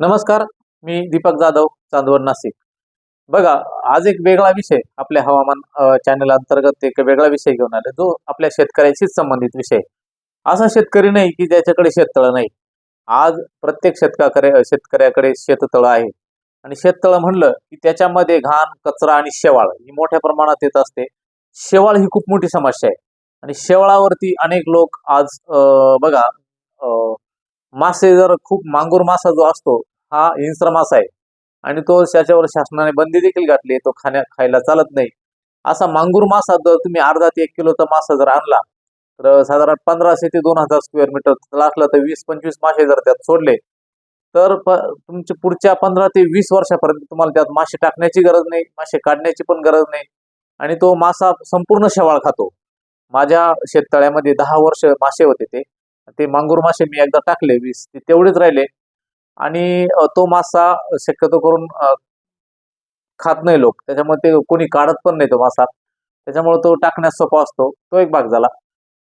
नमस्कार मी दीपक जाधव चांदवड नाशिक. बघा आज एक वेगळा विषय आपल्या हवामान चॅनल अंतर्गत एक वेगळा विषय घेऊन आले जो आपल्या शेतकऱ्याशीच संबंधित विषय असा शेतकरी नाही की ज्याच्याकडे शेततळ नाही. आज प्रत्येक शेतकाकडे शेतकऱ्याकडे शेततळ आहे. आणि शेततळ म्हणलं की त्याच्यामध्ये घाण कचरा आणि शेवाळ ही मोठ्या प्रमाणात येत असते. शेवाळ ही खूप मोठी समस्या आहे. आणि शेवाळावरती अनेक लोक आज बघा मासे जर खूप मांगूर मासा जो असतो हा हिंस्र मासा आहे. आणि तो त्याच्यावर शासनाने बंदी देखील घातली तो खाण्या खायला चालत नाही. असा मांगूर मासा जर तुम्ही अर्धा ते एक किलोचा मासा जर आणला तर साधारण पंधराशे ते दोन हजार स्क्वेअर मीटर असलं तर वीस पंचवीस मासे जर त्यात सोडले तर तुमच्या पुढच्या पंधरा ते वीस वर्षापर्यंत तुम्हाला त्यात मासे टाकण्याची गरज नाही मासे काढण्याची पण गरज नाही. आणि तो मासा संपूर्ण शेवाळ खातो. माझ्या शेततळ्यामध्ये दहा वर्ष मासे होते ते. ते मांगूर मासे मी एकदा टाकले वीस ते तेवढेच राहिले. आणि तो मासा शक्यतो करून खात नाही लोक. त्याच्यामुळे ते कोणी काढत पण नाही तो मासा. त्याच्यामुळे तो टाकण्यास सोपा असतो. तो एक भाग झाला.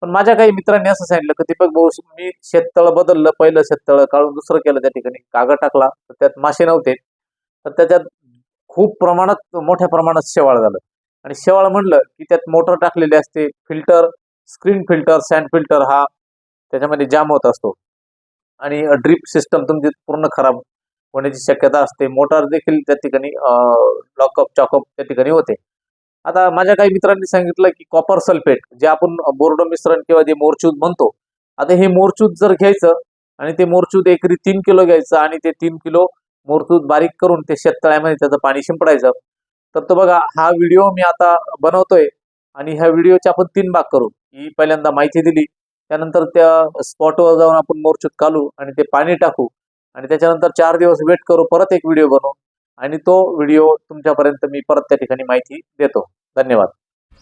पण माझ्या काही मित्रांनी असं सांगितलं की दीपक भाऊ मी शेततळ बदललं पहिलं शेततळ काढून दुसरं केलं त्या ठिकाणी. कागद टाकला तर त्यात मासे नव्हते. तर त्याच्यात खूप प्रमाणात मोठ्या प्रमाणात शेवाळ झालं. आणि शेवाळ म्हणलं की त्यात मोटर टाकलेली असते filter screen filter sand filter हा त्याच्यामध्ये जाम होत असतो. आणि ड्रीप सिस्टम तुमची पूर्ण खराब होण्याची शक्यता असते. मोटार देखील त्या ठिकाणी लॉकअप चॉकअप त्या ठिकाणी होते. आता माझ्या काही मित्रांनी सांगितलं की कॉपर सल्फेट जे आपण बोर्डो मिश्रण किंवा जे मोरचूद म्हणतो आता हे मोरचूद जर घ्यायचं आणि ते मोरचूद एकरी तीन किलो घ्यायचं आणि ते तीन किलो मोरचूद बारीक करून ते शेततळ्यामध्ये त्याचं पाणी शिंपडायचं तर तो बघा हा व्हिडिओ मी आता बनवतोय आणि ह्या व्हिडिओचे आपण तीन भाग करू. ही पहिल्यांदा माहिती दिली. त्यानंतर त्या स्पॉटवर जाऊन आपण मोरचूत काढू आणि ते पाणी टाकू. आणि त्याच्यानंतर चार दिवस वेट करू परत एक व्हिडिओ बनवू. आणि तो व्हिडिओ तुमच्यापर्यंत मी परत त्या ठिकाणी माहिती देतो. धन्यवाद.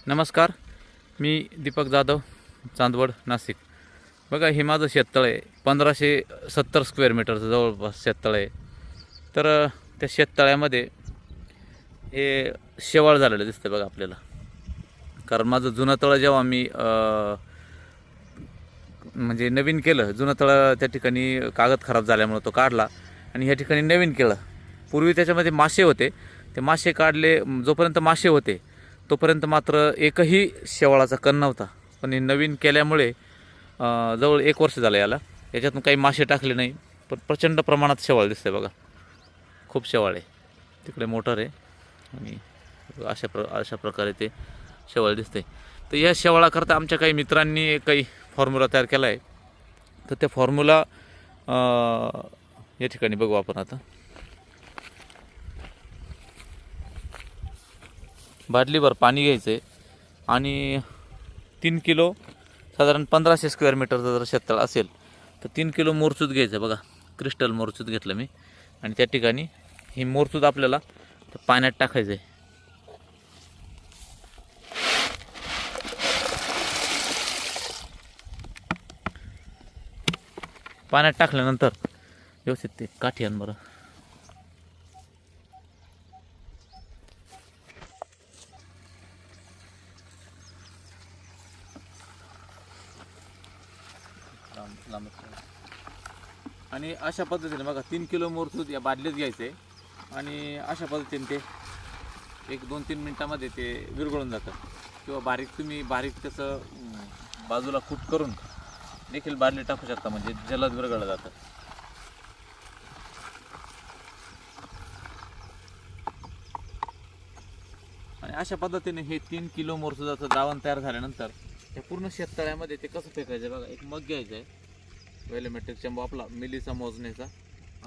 नमस्कार. मी दीपक जाधव चांदवड नाशिक. बघा हे माझं शेततळ आहे. पंधराशे सत्तर स्क्वेअर मीटरचं जवळपास शेततळ आहे. तर त्या शेततळ्यामध्ये हे शेवाळ झालेलं दिसतं बघा आपल्याला. कारण माझं जुनं तळं जेव्हा मी म्हणजे नवीन केलं. जुनं तळं त्या ठिकाणी कागद खराब झाल्यामुळं तो काढला. आणि ह्या ठिकाणी नवीन केलं. पूर्वी त्याच्यामध्ये मासे होते. ते मासे काढले जोपर्यंत मासे होते तोपर्यंत मात्र एकही शेवाळाचा कण नव्हता. पण हे नवीन केल्यामुळे जवळ एक वर्ष झालं याला. याच्यातून काही मासे टाकले नाही. पण प्रचंड प्रमाणात शेवाळ दिसते बघा. खूप शेवाळ आहे. तिकडे मोटर आहे. आणि अशा प्र अशा प्रकारे ते शेवाळ दिसते तर या शेवाळाकरता आमच्या काही मित्रांनी काही फॉर्म्युला तयार केला आहे तर त्या फॉर्म्युला या ठिकाणी बघू आपण आता. बाटलीभर पाणी घ्यायचं आहे आणि तीन किलो साधारण पंधराशे स्क्वेअर मीटरचं जर शेततळ असेल तर तीन किलो मोरचूत घ्यायचं बघा. क्रिस्टल मोरचूत घेतलं मी. आणि त्या ठिकाणी ही मोरचूत आपल्याला पाण्यात टाकायचं आहे पाण्यात टाकल्यानंतर व्यवस्थित ते काठी आण बरं. आणि अशा पद्धतीने बघा तीन किलो मोरतूत या बादलीत घ्यायचे. आणि अशा पद्धतीने ते एक दोन तीन मिनटामध्ये ते विरघळून जातं. किंवा बारीक तुम्ही बारीक त्याचं बाजूला कूट करून देखील बादली टाकू शकता म्हणजे जलद विरघळलं जातं. आणि अशा पद्धतीने हे तीन किलो मोरसुदाचं दावण तयार झाल्यानंतर हे पूर्ण शेततळ्यामध्ये ते कसं फेकायचं बघा एक मग घ्यायचं आहे. वेलोमेट्रिक चंबू आपला मिलीचा मोजण्याचा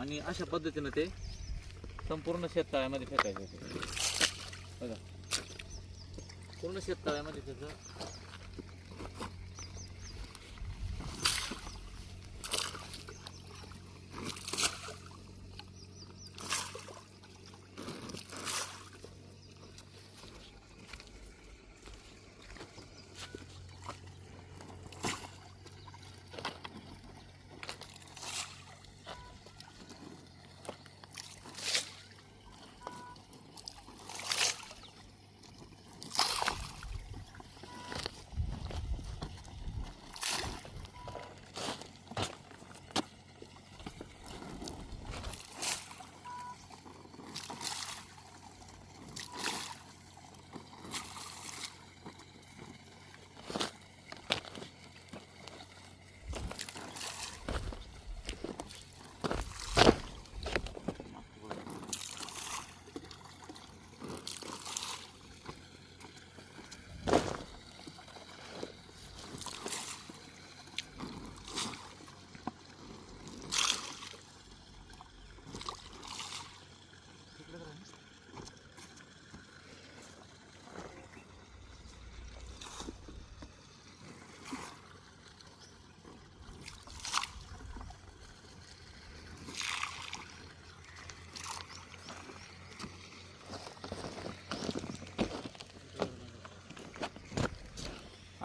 आणि अशा पद्धतीनं ते संपूर्ण शेततळ्यामध्ये फेकायचं बघा. पूर्ण शेततळ्यामध्ये त्याचं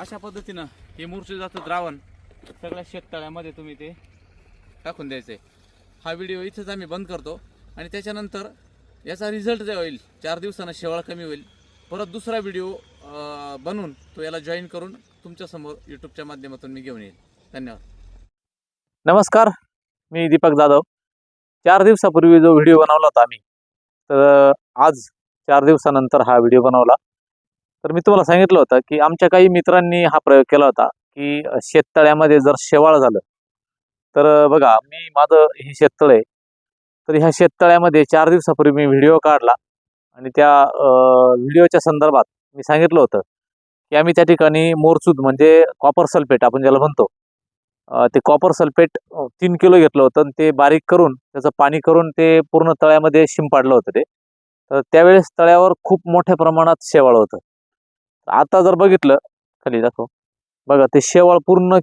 अशा पद्धतीनं हे मूर्छिजाचं द्रावण. सगळ्या शेततळ्यामध्ये तुम्ही ते टाकून द्यायचं आहे हा व्हिडिओ इथेच आम्ही बंद करतो आणि त्याच्यानंतर याचा रिझल्ट जे होईल चार दिवसानं शेवाळ कमी होईल. परत दुसरा व्हिडिओ बनवून तो याला जॉईन करून तुमच्यासमोर यूट्यूबच्या माध्यमातून मी घेऊन येईल. धन्यवाद. नमस्कार मी दीपक जाधव. चार दिवसापूर्वी जो व्हिडिओ बनवला होता आम्ही तर आज चार दिवसानंतर हा व्हिडिओ बनवला. तर मी तुम्हाला सांगितलं होतं की आमच्या काही मित्रांनी हा प्रयोग केला होता की शेततळ्यामध्ये जर शेवाळ झालं तर बघा मी माझं हे शेततळ आहे. तर ह्या शेततळ्यामध्ये चार दिवसापूर्वी मी व्हिडिओ काढला आणि त्या व्हिडिओच्या संदर्भात मी सांगितलं होतं की आम्ही त्या ठिकाणी मोरचूद म्हणजे कॉपर सल्फेट आपण ज्याला म्हणतो ते कॉपर सल्फेट तीन किलो घेतलं होतं आणि ते बारीक करून त्याचं पाणी करून ते पूर्ण तळ्यामध्ये शिंपाडलं होतं ते. तर त्यावेळेस तळ्यावर खूप मोठ्या प्रमाणात शेवाळ होतं. आता जर बघितलं खाली दाखव. बघा ते शेवाळ पूर्ण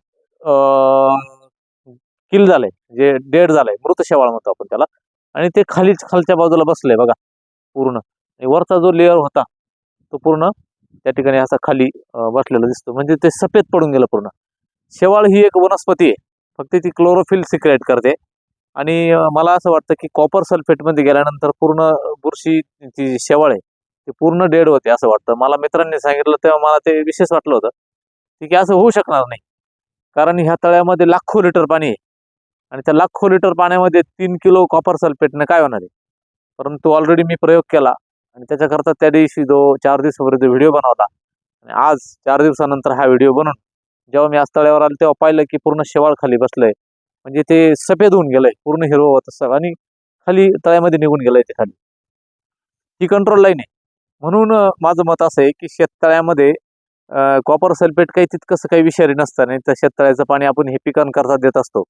किल झालंय. जे डेड झालंय. मृत शेवाळ म्हणतो आपण त्याला. आणि ते खाली खालच्या बाजूला बसलंय बघा पूर्ण. आणि वरचा जो लेअर होता तो पूर्ण त्या ठिकाणी असा खाली बसलेला दिसतो. म्हणजे ते सफेद पडून गेलं पूर्ण. शेवाळ ही एक वनस्पती आहे. फक्त ती क्लोरोफिल सिक्रेट करते. आणि मला असं वाटतं की कॉपर सल्फेटमध्ये गेल्यानंतर पूर्ण बुरशी ती शेवाळ आहे ते पूर्ण डेड होते असं वाटतं. मला मित्रांनी सांगितलं तेव्हा मला ते विशेष वाटलं होतं. की की असं होऊ शकणार नाही. कारण ह्या तळ्यामध्ये लाखो लिटर पाणी आहे. आणि त्या लाखो लिटर पाण्यामध्ये तीन किलो कॉपर सल्फेटनं काय होणार आहे? परंतु ऑलरेडी मी प्रयोग केला. आणि त्याच्याकरता त्या दिवशी जो चार दिवसापूर्वी व्हिडिओ बनवला. आणि आज चार दिवसानंतर हा व्हिडिओ बनवून जेव्हा मी आज तळ्यावर आलो तेव्हा पाहिलं की पूर्ण शेवाळ खाली बसलंय. म्हणजे ते सफेद होऊन गेलंय. पूर्ण हिरवं होत असं आणि खाली तळ्यामध्ये निघून गेलंय ते खाली. ही कंट्रोल लाईन आहे. म्हणून माझं मत असं आहे की शेततळ्यामध्ये कॉपर सल्फेट काही तितकंसं काही विषारी नसतं नाही तर शेततळ्याचं पाणी आपण हे पिकांकरता देत असतो.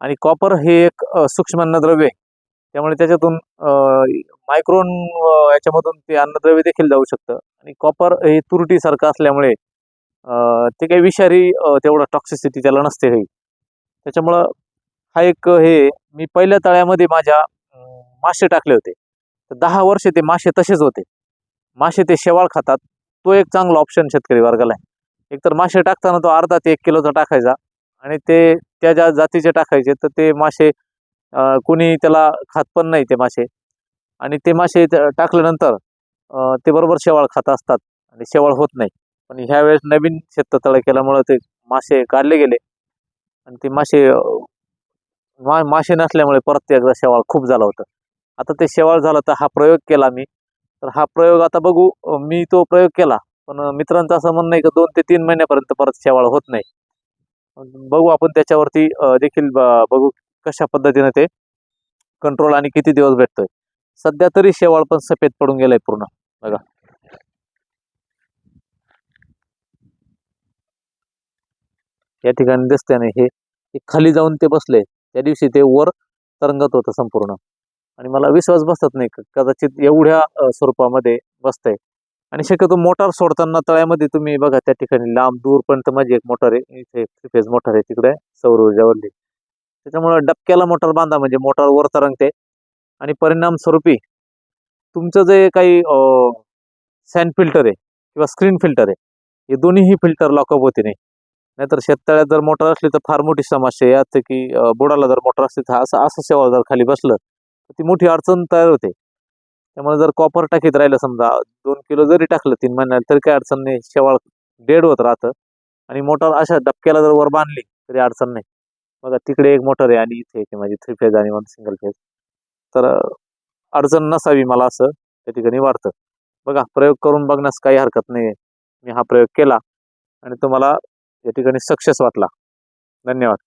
आणि कॉपर हे एक सूक्ष्म अन्नद्रव्य आहे. त्यामुळे त्याच्यातून मायक्रोन याच्यामधून ते अन्नद्रव्य देखील जाऊ शकतं. आणि कॉपर हे तुरटीसारखं असल्यामुळे ते काही विषारी तेवढं टॉक्सिसिटी त्याला नसते काही त्याच्यामुळं हा एक हे मी पहिल्या तळ्यामध्ये माझ्या मासे टाकले होते. तर दहा वर्ष ते मासे तसेच होते. मासे ते शेवाळ खातात. तो एक चांगला ऑप्शन शेतकरी वर्गाला आहे. एकतर मासे टाकताना तो अर्धा ते एक किलोचा टाकायचा आणि ते त्या ज्या जातीचे टाकायचे तर ते मासे कुणी कोणी त्याला खात पण नाही ते मासे. आणि ते मासे टाकल्यानंतर ते बरोबर शेवाळ खात असतात आणि शेवाळ होत नाही. पण ह्यावेळेस नवीन शेततळ केल्यामुळं ते मासे काढले गेले आणि ते मासे मा मासे नसल्यामुळे परत एकदा शेवाळ खूप झालं होतं. आता ते शेवाळ झालं तर हा प्रयोग केला मी. तर हा प्रयोग आता बघू. मी तो प्रयोग केला. पण मित्रांचं असं म्हणणं आहे की दोन ते तीन महिन्यापर्यंत परत शेवाळ होत नाही. बघू आपण त्याच्यावरती देखील बघू कशा पद्धतीने ते कंट्रोल आणि किती दिवस भेटतोय. सध्या तरी शेवाळ पण सफेद पडून गेलाय पूर्ण. बघा. या ठिकाणी दिसते ना हे खाली जाऊन ते बसले. त्या दिवशी ते वर तरंगत होतं संपूर्ण. आणि मला विश्वास बसत नाही कदाचित एवढ्या स्वरूपामध्ये बसतंय. आणि शक्यतो मोटार सोडताना तळ्यामध्ये तुम्ही बघा त्या ठिकाणी लांब दूरपर्यंत माझी एक मोटार आहे इथे थ्री फेज मोटार आहे तिकडे सौर ऊर्जावरली त्याच्यामुळे डबक्याला मोटार बांधा म्हणजे मोटार वर तरंगते. आणि परिणाम स्वरूपी तुमचं जे काही सँड फिल्टर आहे किंवा स्क्रीन फिल्टर आहे हे दोन्हीही फिल्टर लॉकअप होते नाही. नाहीतर शेततळ्यात जर मोटर असली तर फार मोठी समस्या आहे. यात की बुडाला जर मोटर असली तर असं असं शेवाळ जर खाली बसलं ती मोठी अडचण तयार होते. त्यामुळे जर कॉपर टाकीत राहिलं समजा दोन किलो जरी टाकलं तीन महिन्याला तरी काही अडचण नाही. शेवाळ डेड होत राहतं. आणि मोटर अशा डबक्याला जर वर बांधली तरी अडचण नाही. बघा तिकडे एक मोटर आहे आणि इथे की माझी थ्री फेज आणि वन सिंगल फेज तर अडचण नसावी मला असं त्या ठिकाणी वाटतं. बघा प्रयोग करून बघण्यास काही हरकत नाही मी हा प्रयोग केला आणि तुम्हाला या ठिकाणी सक्सेस वाटला. धन्यवाद.